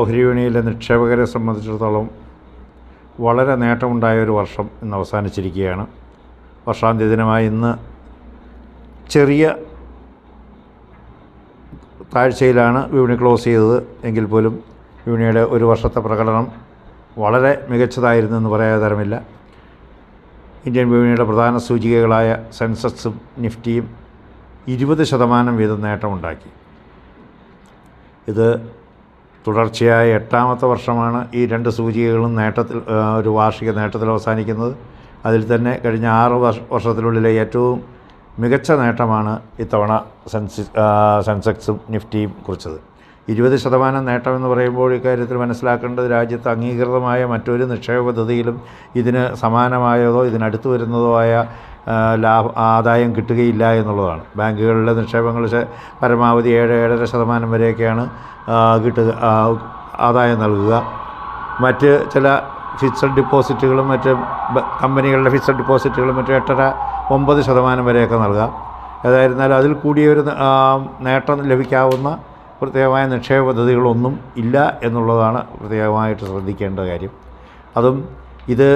ഓഹരി വിപണിയിലെ നിക്ഷേപകരെ സംബന്ധിച്ചിടത്തോളം വളരെ നേട്ടമുണ്ടായ ഒരു വർഷം ഇന്ന് അവസാനിച്ചിരിക്കുകയാണ്. വർഷാന്ത്യ ദിനമായ ഇന്ന് ചെറിയ താഴ്ചയിലാണ് വിപണി ക്ലോസ് ചെയ്തത്. എങ്കിൽ പോലും വിപണിയുടെ ഒരു വർഷത്തെ പ്രകടനം വളരെ മികച്ചതായിരുന്നു എന്ന് പറയാതെ തരമില്ല. ഇന്ത്യൻ വിപണിയുടെ പ്രധാന സൂചികകളായ സെൻസസും നിഫ്റ്റിയും ഇരുപത് ശതമാനം വീതം നേട്ടമുണ്ടാക്കി. ഇത് തുടർച്ചയായ എട്ടാമത്തെ വർഷമാണ് ഈ രണ്ട് സൂചികകളും നേട്ടത്തിൽ ഒരു വാർഷിക നേട്ടത്തിൽ അവസാനിക്കുന്നത്. അതിൽ തന്നെ കഴിഞ്ഞ ആറ് വർഷ വർഷത്തിനുള്ളിലെ ഏറ്റവും മികച്ച നേട്ടമാണ് ഇത്തവണ സെൻസി സെൻസെക്സും നിഫ്റ്റിയും കുറിച്ചത്. ഇരുപത് ശതമാനം നേട്ടമെന്ന് പറയുമ്പോൾ ഇക്കാര്യത്തിൽ മനസ്സിലാക്കേണ്ടത് രാജ്യത്ത് അംഗീകൃതമായ മറ്റൊരു നിക്ഷേപ പദ്ധതിയിലും ഇതിന് സമാനമായതോ ഇതിനടുത്ത് വരുന്നതോ ആയ ലാഭ ആദായം കിട്ടുകയില്ല എന്നുള്ളതാണ്. ബാങ്കുകളിലെ നിക്ഷേപങ്ങൾ പരമാവധി ഏഴ് ഏഴര ശതമാനം വരെയൊക്കെയാണ് കിട്ടുക ആദായം നൽകുക. മറ്റ് ചില ഫിക്സഡ് ഡിപ്പോസിറ്റുകളും മറ്റ് കമ്പനികളുടെ ഫിക്സഡ് ഡിപ്പോസിറ്റുകളും മറ്റ് എട്ടര ഒമ്പത് ശതമാനം വരെയൊക്കെ നൽകാം. ഏതായിരുന്നാലും അതിൽ കൂടിയൊരു നേട്ടം ലഭിക്കാവുന്ന പ്രത്യേകമായ നിക്ഷേപ പദ്ധതികളൊന്നും ഇല്ല എന്നുള്ളതാണ് പ്രത്യേകമായിട്ട് ശ്രദ്ധിക്കേണ്ട കാര്യം. അതും ഇത്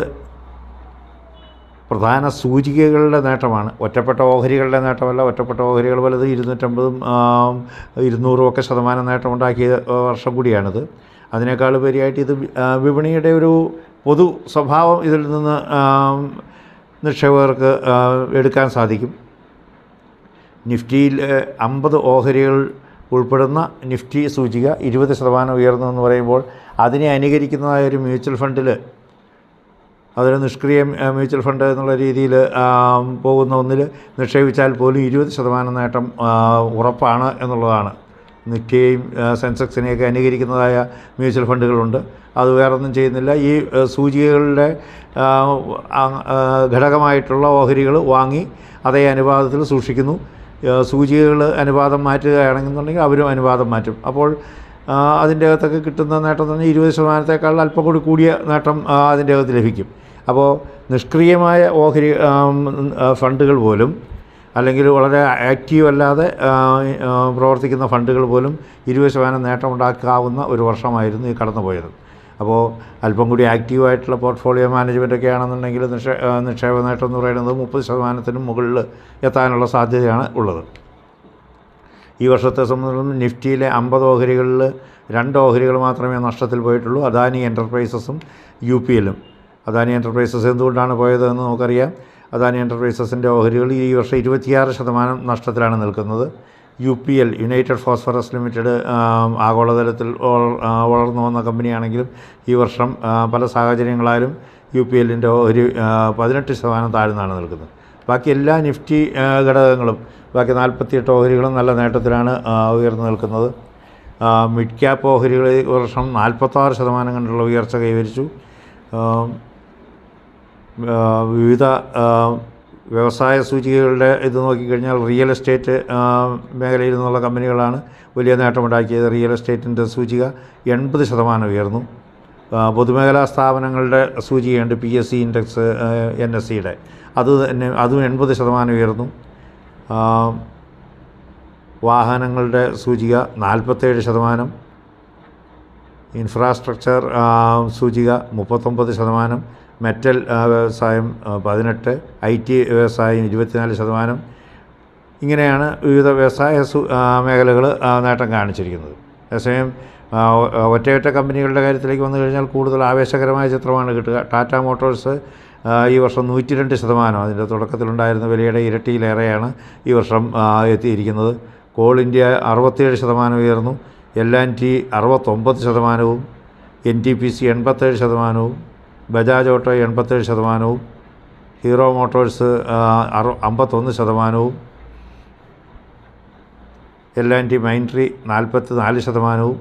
പ്രധാന സൂചികകളുടെ നേട്ടമാണ്. ഒറ്റപ്പെട്ട ഓഹരികളുടെ നേട്ടമല്ല ഒറ്റപ്പെട്ട ഓഹരികൾ പലത് ഇരുന്നൂറ്റമ്പതും ഇരുന്നൂറും ഒക്കെ ശതമാനം നേട്ടമുണ്ടാക്കിയ വർഷം കൂടിയാണിത്. അതിനേക്കാൾ ഉപരിയായിട്ട് ഇത് വിപണിയുടെ ഒരു പൊതു സ്വഭാവം ഇതിൽ നിന്ന് നിക്ഷേപകർക്ക് എടുക്കാൻ സാധിക്കും. നിഫ്റ്റിയിൽ അമ്പത് ഓഹരികൾ ഉൾപ്പെടുന്ന നിഫ്റ്റി സൂചിക ഇരുപത് ശതമാനം ഉയർന്നു എന്ന് പറയുമ്പോൾ അതിനെ അനുകരിക്കുന്നതായ ഒരു മ്യൂച്വൽ ഫണ്ടിൽ അതൊരു നിഷ്ക്രിയ മ്യൂച്വൽ ഫണ്ട് എന്നുള്ള രീതിയിൽ പോകുന്ന ഒന്നിൽ നിക്ഷേപിച്ചാൽ പോലും ഇരുപത് ശതമാനം നേട്ടം ഉറപ്പാണ് എന്നുള്ളതാണ്. നിഫ്റ്റിയെയും സെൻസെക്സിനെയൊക്കെ അനുകരിക്കുന്നതായ മ്യൂച്വൽ ഫണ്ടുകളുണ്ട്. അത് വേറൊന്നും ചെയ്യുന്നില്ല. ഈ സൂചികകളുടെ ഘടകമായിട്ടുള്ള ഓഹരികൾ വാങ്ങി അതേ അനുപാതത്തിൽ സൂക്ഷിക്കുന്നു. സൂചികകൾ അനുപാതം മാറ്റുകയാണെന്നുണ്ടെങ്കിൽ അവരും അനുപാതം മാറ്റും. അപ്പോൾ അതിന്റെ അകത്തൊക്കെ കിട്ടുന്ന നേട്ടം തന്നെ ഇരുപത് ശതമാനത്തേക്കാൾ അല്പം കൂടി കൂടിയ നേട്ടം അതിന്റെ അകത്ത് ലഭിക്കും. അപ്പോൾ നിഷ്ക്രിയമായ ഓഹരി ഫണ്ടുകൾ പോലും അല്ലെങ്കിൽ വളരെ ആക്റ്റീവ് അല്ലാതെ പ്രവർത്തിക്കുന്ന ഫണ്ടുകൾ പോലും ഇരുപത് ശതമാനം നേട്ടമുണ്ടാക്കാവുന്ന ഒരു വർഷമായിരുന്നു ഈ കടന്നുപോയത്. അപ്പോൾ അല്പം കൂടി ആക്റ്റീവായിട്ടുള്ള പോർട്ട്ഫോളിയോ മാനേജ്മെന്റ് ഒക്കെ ആണെന്നുണ്ടെങ്കിൽ നിക്ഷേ നിക്ഷേപ നേട്ടം എന്ന് പറയുന്നത് മുപ്പത് ശതമാനത്തിനും മുകളിൽ എത്താനുള്ള സാധ്യതയാണ് ഉള്ളത്. ഈ വർഷത്തെ സംബന്ധിച്ചും നിഫ്റ്റിയിലെ അമ്പത് ഓഹരികളിൽ രണ്ട് ഓഹരികൾ മാത്രമേ നഷ്ടത്തിൽ പോയിട്ടുള്ളൂ. അദാനി എന്റർപ്രൈസസും യു പി എല്ലും അദാനി എന്റർപ്രൈസസ് എന്തുകൊണ്ടാണ് പോയതെന്ന് നമുക്കറിയാം. അദാനി എന്റർപ്രൈസസിന്റെ ഓഹരികൾ ഈ വർഷം ഇരുപത്തിയാറ് ശതമാനം നഷ്ടത്തിലാണ് നിൽക്കുന്നത്. U P L United Phosphorus Limited ആഗോളതലത്തിൽ വളർ- വളർന്നു വന്ന കമ്പനിയാണെങ്കിലും ഈ വർഷം പല സാഹചര്യങ്ങളാലും യു പി എല്ലിന്റെ ഒരു പതിനെട്ട് ശതമാനം താഴ്ന്നാണ് നിൽക്കുന്നത്. ബാക്കി എല്ലാ നിഫ്റ്റി ഘടകങ്ങളും ബാക്കി നാൽപ്പത്തിയെട്ട് ഓഹരികളും നല്ല നേട്ടത്തിലാണ് ഉയർന്നു നിൽക്കുന്നത്. മിഡ് ക്യാപ്പ് ഓഹരികൾ ഈ വർഷം നാൽപ്പത്താറ് ശതമാനം കണ്ടുള്ള ഉയർച്ച കൈവരിച്ചു. വിവിധ വ്യവസായ സൂചികകളുടെ ഇത് നോക്കിക്കഴിഞ്ഞാൽ റിയൽ എസ്റ്റേറ്റ് മേഖലയിൽ നിന്നുള്ള കമ്പനികളാണ് വലിയ നേട്ടമുണ്ടാക്കിയത്. റിയൽ എസ്റ്റേറ്റിന്റെ സൂചിക എൺപത് ശതമാനം ഉയർന്നു. പൊതുമേഖലാ സ്ഥാപനങ്ങളുടെ സൂചികയുണ്ട് P S C index N S സിയുടെ. അത് തന്നെ അതും എൺപത് ശതമാനം ഉയർന്നു. വാഹനങ്ങളുടെ സൂചിക നാൽപ്പത്തേഴ് ശതമാനം. ഇൻഫ്രാസ്ട്രക്ചർ സൂചിക മുപ്പത്തൊമ്പത് ശതമാനം. മെറ്റൽ വ്യവസായം പതിനെട്ട് ഐ ടി വ്യവസായം ഇരുപത്തിനാല് ശതമാനം. ഇങ്ങനെയാണ് വിവിധ വ്യവസായ മേഖലകൾ നേട്ടം കാണിച്ചിരിക്കുന്നത്. അതേസമയം ഒറ്റയൊറ്റ കമ്പനികളുടെ കാര്യത്തിലേക്ക് വന്നു കഴിഞ്ഞാൽ കൂടുതൽ ആവേശകരമായ ചിത്രമാണ് കിട്ടുക. ടാറ്റ മോട്ടോഴ്സ് ഈ വർഷം നൂറ്റി രണ്ട് ശതമാനം. അതിന്റെ തുടക്കത്തിലുണ്ടായിരുന്ന വിലയുടെ ഇരട്ടിയിലേറെയാണ് ഈ വർഷം എത്തിയിരിക്കുന്നത്. കോൾ ഇന്ത്യ അറുപത്തിയേഴ് ശതമാനം ഉയർന്നു. എൽ ആൻഡ് ടി അറുപത്തൊമ്പത് ശതമാനവും. എൻ ടി പി സി എൺപത്തേഴ് ശതമാനവും. ബജാജ് ഓട്ടോ എൺപത്തേഴ് ശതമാനവും ഹീറോ മോട്ടോഴ്സ് അറു അമ്പത്തൊന്ന് ശതമാനവും എൽ ആൻഡ് ടി മൈൻട്രി നാൽപ്പത്തി നാല് ശതമാനവും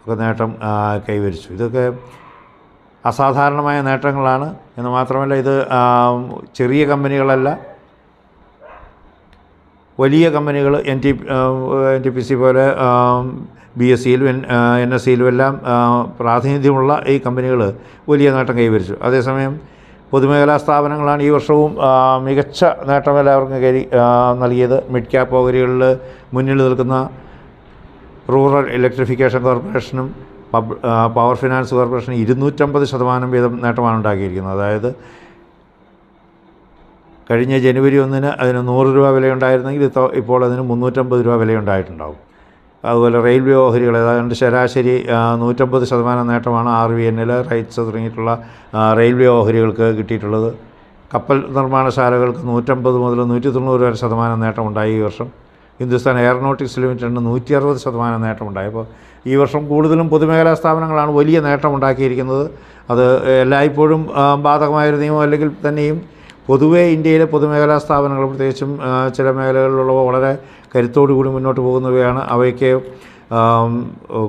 ഒക്കെ നേട്ടം കൈവരിച്ചു. ഇതൊക്കെ അസാധാരണമായ നേട്ടങ്ങളാണ് എന്ന് മാത്രമല്ല ഇത് ചെറിയ കമ്പനികളല്ല വലിയ കമ്പനികൾ N T N T P C പോലെ ബി എസ് സിയിലും എൻ എൻ എസ് സിയിലും എല്ലാം പ്രാതിനിധ്യമുള്ള ഈ കമ്പനികൾ വലിയ നേട്ടം കൈവരിച്ചു. അതേസമയം പൊതുമേഖലാ സ്ഥാപനങ്ങളാണ് ഈ വർഷവും മികച്ച നേട്ടം എല്ലാവർക്കും നൽകിയത്. മിഡ് ക്യാപ്പ് ഓഹരികളിൽ മുന്നിൽ നിൽക്കുന്ന റൂറൽ ഇലക്ട്രിഫിക്കേഷൻ കോർപ്പറേഷനും പവർ ഫിനാൻസ് കോർപ്പറേഷനും ഇരുന്നൂറ്റമ്പത് ശതമാനം വീതം നേട്ടമാണ് ഉണ്ടാക്കിയിരിക്കുന്നത്. അതായത് കഴിഞ്ഞ ജനുവരി ഒന്നിന് അതിന് നൂറ് രൂപ വിലയുണ്ടായിരുന്നെങ്കിൽ ഇപ്പോൾ അതിന് മുന്നൂറ്റമ്പത് രൂപ വിലയുണ്ടായിട്ടുണ്ടാവും. അതുപോലെ റെയിൽവേ ഓഹരികൾ ഏതാണ്ട് ശരാശരി നൂറ്റമ്പത് ശതമാനം നേട്ടമാണ് R V N L RITES തുടങ്ങിയിട്ടുള്ള റെയിൽവേ ഓഹരികൾക്ക് കിട്ടിയിട്ടുള്ളത്. കപ്പൽ നിർമ്മാണശാലകൾക്ക് നൂറ്റമ്പത് മുതൽ നൂറ്റി തൊണ്ണൂറ് വരെ ശതമാനം നേട്ടമുണ്ടായി ഈ വർഷം. ഹിന്ദുസ്ഥാൻ എയറോനോട്ടിക്സ് ലിമിറ്റഡിന് നൂറ്റി അറുപത് ശതമാനം നേട്ടമുണ്ടായി. അപ്പോൾ ഈ വർഷം കൂടുതലും പൊതുമേഖലാ സ്ഥാപനങ്ങളാണ് വലിയ നേട്ടമുണ്ടാക്കിയിരിക്കുന്നത്. അത് എല്ലായ്പ്പോഴും ആ, ബാധകമായൊരു നിയമം അല്ലെങ്കിൽ തന്നെയും പൊതുവേ ഇന്ത്യയിലെ പൊതുമേഖലാ സ്ഥാപനങ്ങൾ പ്രത്യേകിച്ചും ചില മേഖലകളിലുള്ളവ വളരെ കരുത്തോടു കൂടി മുന്നോട്ട് പോകുന്നവയാണ്. അവയ്ക്ക്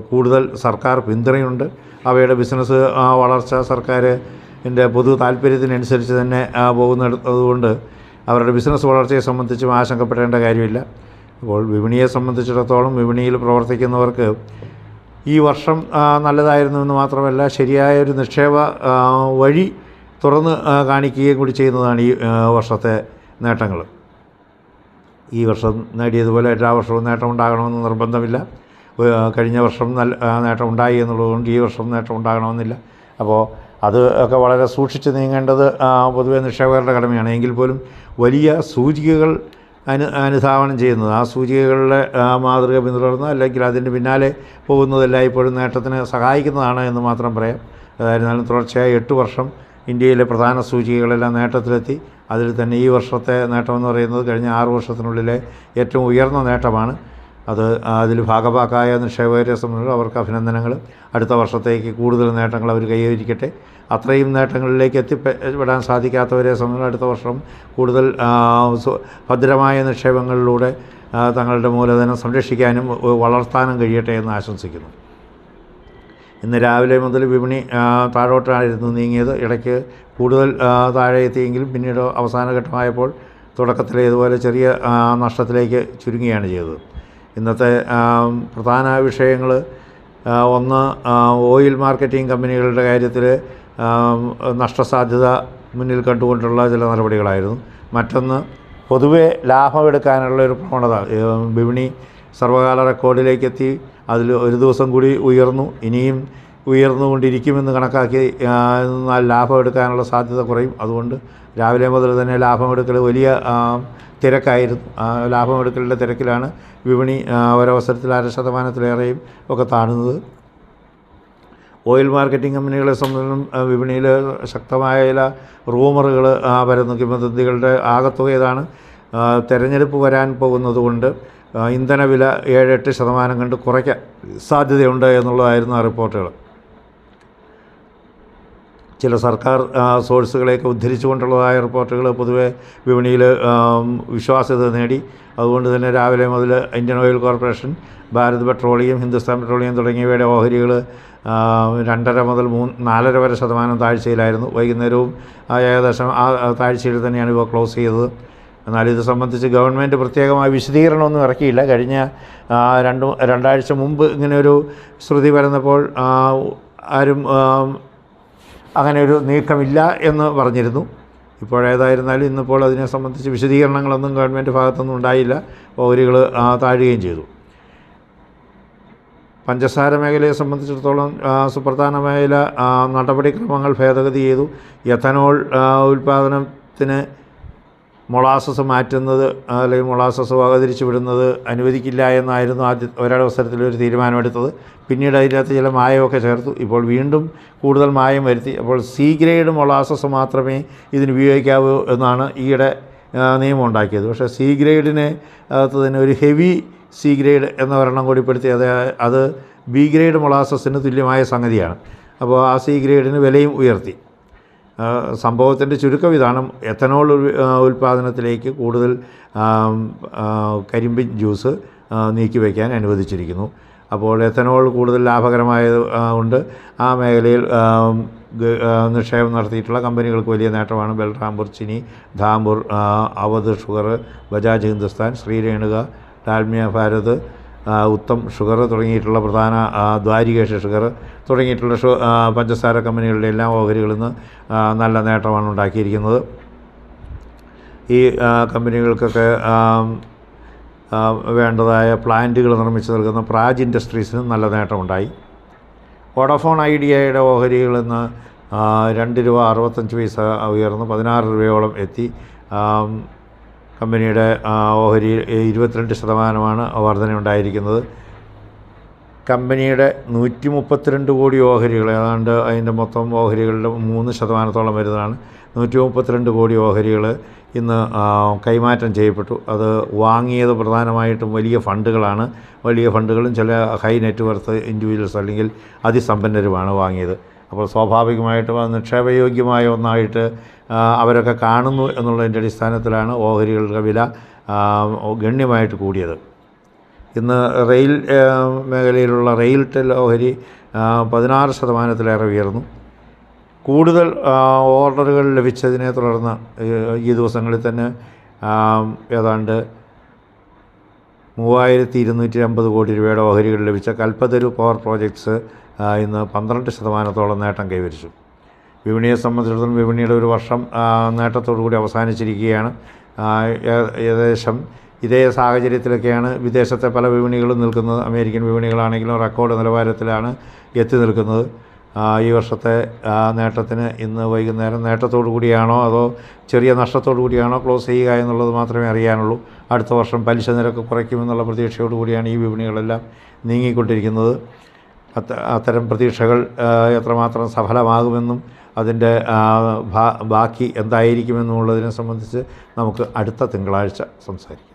കൂടുതൽ സർക്കാർ പിന്തുണയുണ്ട്. അവയുടെ ബിസിനസ് വളർച്ച സർക്കാരിന്റെ പൊതു താല്പര്യത്തിനനുസരിച്ച് തന്നെ പോകുന്നതുകൊണ്ട് അവരുടെ ബിസിനസ് വളർച്ചയെ സംബന്ധിച്ചും ആശങ്കപ്പെടേണ്ട കാര്യമില്ല. അപ്പോൾ വിപണിയെ സംബന്ധിച്ചിടത്തോളം വിപണിയിൽ പ്രവർത്തിക്കുന്നവർക്ക് ഈ വർഷം നല്ലതായിരുന്നു എന്ന് മാത്രമല്ല ശരിയായ ഒരു നിക്ഷേപ വഴി തുറന്ന് കാണിക്കുകയും കൂടി ചെയ്യുന്നതാണ് ഈ വർഷത്തെ നേട്ടങ്ങൾ ഈ വർഷം നേടിയതുപോലെ എല്ലാ വർഷവും നേട്ടം ഉണ്ടാകണമെന്ന് നിർബന്ധമില്ല കഴിഞ്ഞ വർഷം നല്ല നേട്ടം ഉണ്ടായി എന്നുള്ളതുകൊണ്ട് ഈ വർഷം നേട്ടം ഉണ്ടാകണമെന്നില്ല അപ്പോൾ അത് ഒക്കെ വളരെ സൂക്ഷിച്ച് നീങ്ങേണ്ടത് പൊതുവേ നിക്ഷേപകരുടെ കടമയാണ്. എങ്കിൽ പോലും വലിയ സൂചികകൾ അനു അനുധാവനം ചെയ്യുന്നത് ആ സൂചികകളുടെ മാതൃക പിന്തുടർന്ന് അല്ലെങ്കിൽ അതിന് പിന്നാലെ പോകുന്നതെല്ലാം ഇപ്പോഴും നേട്ടത്തിന് സഹായിക്കുന്നതാണ് എന്ന് മാത്രം പറയാം. ഏതായിരുന്നാലും തുടർച്ചയായി എട്ട് വർഷം ഇന്ത്യയിലെ പ്രധാന സൂചികകളെല്ലാം നേട്ടത്തിലെത്തി. അതിൽ തന്നെ ഈ വർഷത്തെ നേട്ടമെന്ന് പറയുന്നത് കഴിഞ്ഞ ആറ് വർഷത്തിനുള്ളിലെ ഏറ്റവും ഉയർന്ന നേട്ടമാണ്. അത് അതിൽ ഭാഗഭാക്കായ നിക്ഷേപകരെ സംബന്ധിച്ച് അവർക്ക് അഭിനന്ദനങ്ങൾ. അടുത്ത വർഷത്തേക്ക് കൂടുതൽ നേട്ടങ്ങൾ അവർ കൈവരിക്കട്ടെ. അത്രയും നേട്ടങ്ങളിലേക്ക് എത്തിപ്പെടാൻ സാധിക്കാത്തവരെ സംബന്ധിച്ച് അടുത്ത വർഷം കൂടുതൽ ഭദ്രമായ നിക്ഷേപങ്ങളിലൂടെ തങ്ങളുടെ മൂലധനം സംരക്ഷിക്കാനും വളർത്താനും കഴിയട്ടെ എന്ന് ആശംസിക്കുന്നു. ഇന്ന് രാവിലെ മുതൽ വിപണി താഴോട്ടായിരുന്നു നീങ്ങിയത്. ഇടയ്ക്ക് കൂടുതൽ താഴെ എത്തിയെങ്കിലും പിന്നീട് അവസാന ഘട്ടമായപ്പോൾ ഇതുപോലെ ചെറിയ നഷ്ടത്തിലേക്ക് ചുരുങ്ങുകയാണ് ചെയ്തത്. ഇന്നത്തെ പ്രധാന വിഷയങ്ങൾ ഒന്ന് ഓയിൽ മാർക്കറ്റിംഗ് കമ്പനികളുടെ കാര്യത്തിൽ നഷ്ടസാധ്യത മുന്നിൽ കണ്ടുകൊണ്ടുള്ള ചില നടപടികളായിരുന്നു. മറ്റൊന്ന് പൊതുവെ ലാഭമെടുക്കാനുള്ള ഒരു പ്രവണത. വിപണി സർവകാല റെക്കോർഡിലേക്ക് എത്തി. അതിൽ ഒരു ദിവസം കൂടി ഉയർന്നു. ഇനിയും ഉയർന്നുകൊണ്ടിരിക്കുമെന്ന് കണക്കാക്കി ലാഭം എടുക്കാനുള്ള സാധ്യത കുറയും. അതുകൊണ്ട് രാവിലെ മുതൽ തന്നെ ലാഭം ലാഭമെടുക്കൽ വലിയ തിരക്കായിരുന്നു. ലാഭം ലാഭമെടുക്കലിന്റെ തിരക്കിലാണ് വിപണി ഒരവസരത്തിൽ അര ശതമാനത്തിലേറെയും ഒക്കെ താണുന്നത്. ഓയിൽ മാർക്കറ്റിംഗ് കമ്പനികളെ സംബന്ധിച്ചും വിപണിയിൽ ശക്തമായ ചില റൂമറുകൾ വരുന്നു കിംവദന്തികളുടെ ആകത്തുക ഇതാണ് തെരഞ്ഞെടുപ്പ് വരാൻ പോകുന്നത് കൊണ്ട് ആ, ഇന്ധനവില ഏഴ് എട്ട് ശതമാനം കണ്ട് കുറയ്ക്കാൻ സാധ്യതയുണ്ട് എന്നുള്ളതായിരുന്നു ആ റിപ്പോർട്ടുകൾ. ചില സർക്കാർ സോഴ്സുകളെയൊക്കെ ഉദ്ധരിച്ചുകൊണ്ടുള്ളതായ റിപ്പോർട്ടുകൾ പൊതുവെ വിപണിയിൽ വിശ്വാസ്യത നേടി. അതുകൊണ്ട് തന്നെ രാവിലെ മുതൽ Indian Oil Corporation Bharat Petroleum Hindustan Petroleum തുടങ്ങിയവയുടെ ഓഹരികൾ രണ്ടര മുതൽ മൂന്ന് നാലര വരെ ശതമാനം താഴ്ചയിലായിരുന്നു. വൈകുന്നേരവും ഏകദേശം ആ താഴ്ചയിൽ തന്നെയാണ് ഇവ ക്ലോസ് ചെയ്തത്. എന്നാൽ ഇത് സംബന്ധിച്ച് ഗവൺമെന്റ് പ്രത്യേകമായ വിശദീകരണമൊന്നും ഇറക്കിയില്ല. കഴിഞ്ഞ രണ്ട് രണ്ടാഴ്ച മുമ്പ് ഇങ്ങനെയൊരു ശ്രുതി വരുന്നപ്പോൾ ആരും അങ്ങനെ ഒരു നീക്കമില്ല എന്ന് പറഞ്ഞിരുന്നു. ഇപ്പോഴേതായിരുന്നാലും ഇന്നിപ്പോൾ അതിനെ സംബന്ധിച്ച് വിശദീകരണങ്ങളൊന്നും ഗവൺമെന്റ് ഭാഗത്തൊന്നും ഉണ്ടായില്ല. ഓഹരികൾ താഴുകയും ചെയ്തു. പഞ്ചസാര മേഖലയെ സംബന്ധിച്ചിടത്തോളം സുപ്രധാന മേഖല നടപടിക്രമങ്ങൾ ഭേദഗതി ചെയ്തു. എഥനോൾ ഉൽപ്പാദനത്തിന് മൊളാസസ് മാറ്റുന്നത് അല്ലെങ്കിൽ മൊളാസസ് വകതിരിച്ച് വിടുന്നത് അനുവദിക്കില്ല എന്നായിരുന്നു ആദ്യ ഒരവസരത്തിൽ ഒരു തീരുമാനമെടുത്തത്. പിന്നീട് അതിനകത്ത് ചില മായമൊക്കെ ചേർത്തു. ഇപ്പോൾ വീണ്ടും കൂടുതൽ മായം വരുത്തി. അപ്പോൾ സി ഗ്രേഡ് മൊളാസസ് മാത്രമേ ഇതിന് ഉപയോഗിക്കാവൂ എന്നാണ് ഈയിടെ നിയമം ഉണ്ടാക്കിയത്. പക്ഷേ സി ഗ്രേഡിനെ തന്നെ ഒരു ഹെവി സി ഗ്രേഡ് എന്ന ഒരെണ്ണം കൂടി പെടുത്തി. അത് അത് ബി ഗ്രേഡ് മൊളാസസിന് തുല്യമായ സംഗതിയാണ്. അപ്പോൾ ആ സി ഗ്രേഡിന് വിലയും ഉയർത്തി. സംഭവത്തിന്റെ ചുരുക്കം ഇതാണ്. എത്തനോൾ ഉൽ- ഉൽപ്പാദനത്തിലേക്ക് കൂടുതൽ കരിമ്പിൻ ജ്യൂസ് നീക്കി വയ്ക്കാൻ അനുവദിച്ചിരിക്കുന്നു. അപ്പോൾ എത്തനോൾ കൂടുതൽ ലാഭകരമായത് ആ, ഉണ്ട്. ആ മേഖലയിൽ നിക്ഷേപം നടത്തിയിട്ടുള്ള കമ്പനികൾക്ക് വലിയ നേട്ടമാണ്. ബൽറാംപൂർ ചിനി ധാംപൂർ അവധ് ഷുഗർ ബജാജ് ഹിന്ദുസ്ഥാൻ ശ്രീരേണുക ഡാൽമിയ ഭാരത് ഉത്തം ഷുഗർ തുടങ്ങിയിട്ടുള്ള പ്രധാന ദ്വാരികേഷ് ഷുഗർ തുടങ്ങിയിട്ടുള്ള പഞ്ചസാര കമ്പനികളുടെ എല്ലാ ഓഹരികളിൽ നിന്ന് നല്ല നേട്ടമാണ് ഉണ്ടാക്കിയിരിക്കുന്നത്. ഈ കമ്പനികൾക്കൊക്കെ വേണ്ടതായ പ്ലാന്റുകൾ നിർമ്മിച്ച് നൽകുന്ന പ്രാജ് ഇൻഡസ്ട്രീസിനും നല്ല നേട്ടമുണ്ടായി. വോഡഫോൺ ഐഡിയയുടെ ഓഹരികൾ ഇന്ന് ആ, രണ്ട് രൂപ അറുപത്തഞ്ച് പൈസ ഉയർന്ന് പതിനാറ് രൂപയോളം എത്തി. കമ്പനിയുടെ ഓഹരി ഇരുപത്തിരണ്ട് ശതമാനമാണ് വർധനയുണ്ടായിരിക്കുന്നത്. കമ്പനിയുടെ നൂറ്റി മുപ്പത്തിരണ്ട് കോടി ഓഹരികൾ ഏതാണ്ട് അതിന്റെ മൊത്തം ഓഹരികളുടെ മൂന്ന് ശതമാനത്തോളം വരുന്നതാണ്. നൂറ്റി മുപ്പത്തിരണ്ട് കോടി ഓഹരികൾ ഇന്ന് കൈമാറ്റം ചെയ്യപ്പെട്ടു. അത് വാങ്ങിയത് പ്രധാനമായിട്ടും വലിയ ഫണ്ടുകളാണ്. വലിയ ഫണ്ടുകളും ചില ഹൈ നെറ്റ്വർത്ത് ഇൻഡിവിജ്വൽസ് അല്ലെങ്കിൽ അതിസമ്പന്നരുമാണ് വാങ്ങിയത്. അപ്പോൾ സ്വാഭാവികമായിട്ടും അത് നിക്ഷേപയോഗ്യമായ ഒന്നായിട്ട് അവരൊക്കെ കാണുന്നു എന്നുള്ളതിന്റെ അടിസ്ഥാനത്തിലാണ് ഓഹരികളുടെ വില ഗണ്യമായിട്ട് കൂടിയത്. ഇന്ന് റെയിൽ മേഖലയിലുള്ള റെയിൽ ടെൽ ഓഹരി പതിനാറ് ശതമാനത്തിലേറെ ഉയർന്നു. കൂടുതൽ ഓർഡറുകൾ ലഭിച്ചതിനെ തുടർന്ന് ഈ ദിവസങ്ങളിൽ തന്നെ ഏതാണ്ട് മൂവായിരത്തി ഇരുന്നൂറ്റി അമ്പത് കോടി രൂപയുടെ ഓഹരികൾ ലഭിച്ച കൽപ്പതരു പവർ പ്രോജക്ട്സ് ഇന്ന് പന്ത്രണ്ട് ശതമാനത്തോളം നേട്ടം കൈവരിച്ചു. വിപണിയെ സംബന്ധിച്ചിടത്തോളം വിപണിയുടെ ഒരു വർഷം നേട്ടത്തോടു കൂടി അവസാനിച്ചിരിക്കുകയാണ്. ഏകദേശം ഇതേ സാഹചര്യത്തിലൊക്കെയാണ് വിദേശത്തെ പല വിപണികളും നിൽക്കുന്നത്. അമേരിക്കൻ വിപണികളാണെങ്കിലും റെക്കോർഡ് നിലവാരത്തിലാണ് എത്തി നിൽക്കുന്നത്. ഈ വർഷത്തെ ആ, നേട്ടത്തിന് ഇന്ന് വൈകുന്നേരം നേട്ടത്തോടു കൂടിയാണോ അതോ ചെറിയ നഷ്ടത്തോടു കൂടിയാണോ ക്ലോസ് ചെയ്യുക എന്നുള്ളത് മാത്രമേ അറിയാനുള്ളൂ. അടുത്ത വർഷം പലിശ നിരക്ക് കുറയ്ക്കുമെന്നുള്ള പ്രതീക്ഷയോടു കൂടിയാണ് ഈ വിപണികളെല്ലാം നീങ്ങിക്കൊണ്ടിരിക്കുന്നത്. അത്ത അത്തരം പ്രതീക്ഷകൾ എത്രമാത്രം സഫലമാകുമെന്നും അതിന്റെ ബാക്കി എന്തായിരിക്കുമെന്നുള്ളതിനെ സംബന്ധിച്ച് നമുക്ക് അടുത്ത തിങ്കളാഴ്ച സംസാരിക്കാം.